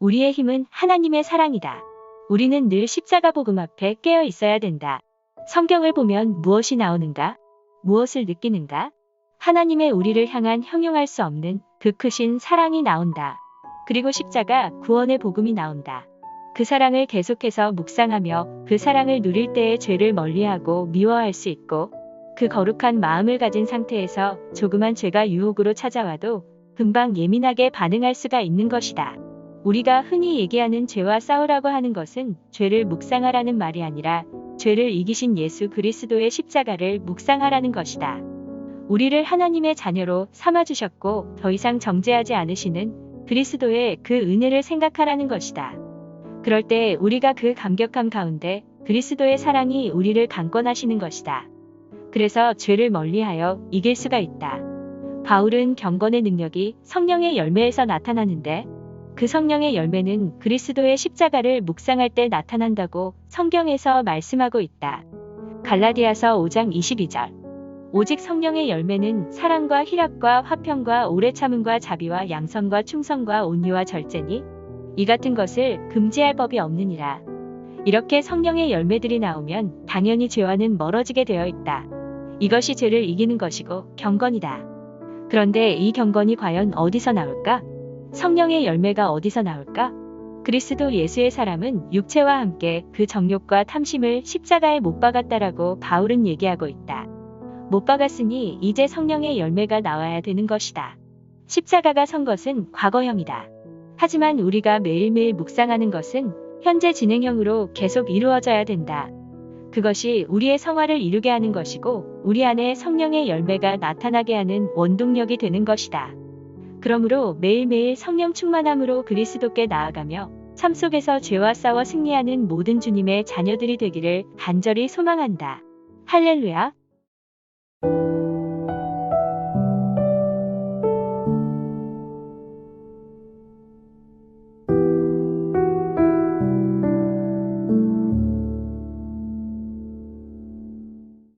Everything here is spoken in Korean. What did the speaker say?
우리의 힘은 하나님의 사랑이다. 우리는 늘 십자가 복음 앞에 깨어 있어야 된다. 성경을 보면 무엇이 나오는가? 무엇을 느끼는가? 하나님의 우리를 향한 형용할 수 없는 그 크신 사랑이 나온다. 그리고 십자가 구원의 복음이 나온다. 그 사랑을 계속해서 묵상하며 그 사랑을 누릴 때의 죄를 멀리하고 미워할 수 있고 그 거룩한 마음을 가진 상태에서 조그만 죄가 유혹으로 찾아와도 금방 예민하게 반응할 수가 있는 것이다. 우리가 흔히 얘기하는 죄와 싸우라고 하는 것은 죄를 묵상하라는 말이 아니라 죄를 이기신 예수 그리스도의 십자가를 묵상하라는 것이다. 우리를 하나님의 자녀로 삼아주셨고 더 이상 정죄하지 않으시는 그리스도의 그 은혜를 생각하라는 것이다. 그럴 때 우리가 그 감격함 가운데 그리스도의 사랑이 우리를 강권하시는 것이다. 그래서 죄를 멀리하여 이길 수가 있다. 바울은 경건의 능력이 성령의 열매에서 나타나는데 그 성령의 열매는 그리스도의 십자가를 묵상할 때 나타난다고 성경에서 말씀하고 있다. 갈라디아서 5장 22절. 오직 성령의 열매는 사랑과 희락과 화평과 오래 참음과 자비와 양선과 충성과 온유와 절제니 이 같은 것을 금지할 법이 없느니라. 이렇게 성령의 열매들이 나오면 당연히 죄와는 멀어지게 되어 있다. 이것이 죄를 이기는 것이고 경건이다. 그런데 이 경건이 과연 어디서 나올까? 성령의 열매가 어디서 나올까? 그리스도 예수의 사람은 육체와 함께 그 정욕과 탐심을 십자가에 못 박았다라고 바울은 얘기하고 있다. 못 박았으니 이제 성령의 열매가 나와야 되는 것이다. 십자가가 선 것은 과거형이다. 하지만 우리가 매일매일 묵상하는 것은 현재 진행형으로 계속 이루어져야 된다. 그것이 우리의 성화를 이루게 하는 것이고 우리 안에 성령의 열매가 나타나게 하는 원동력이 되는 것이다. 그러므로 매일매일 성령 충만함으로 그리스도께 나아가며 삶 속에서 죄와 싸워 승리하는 모든 주님의 자녀들이 되기를 간절히 소망한다. 할렐루야.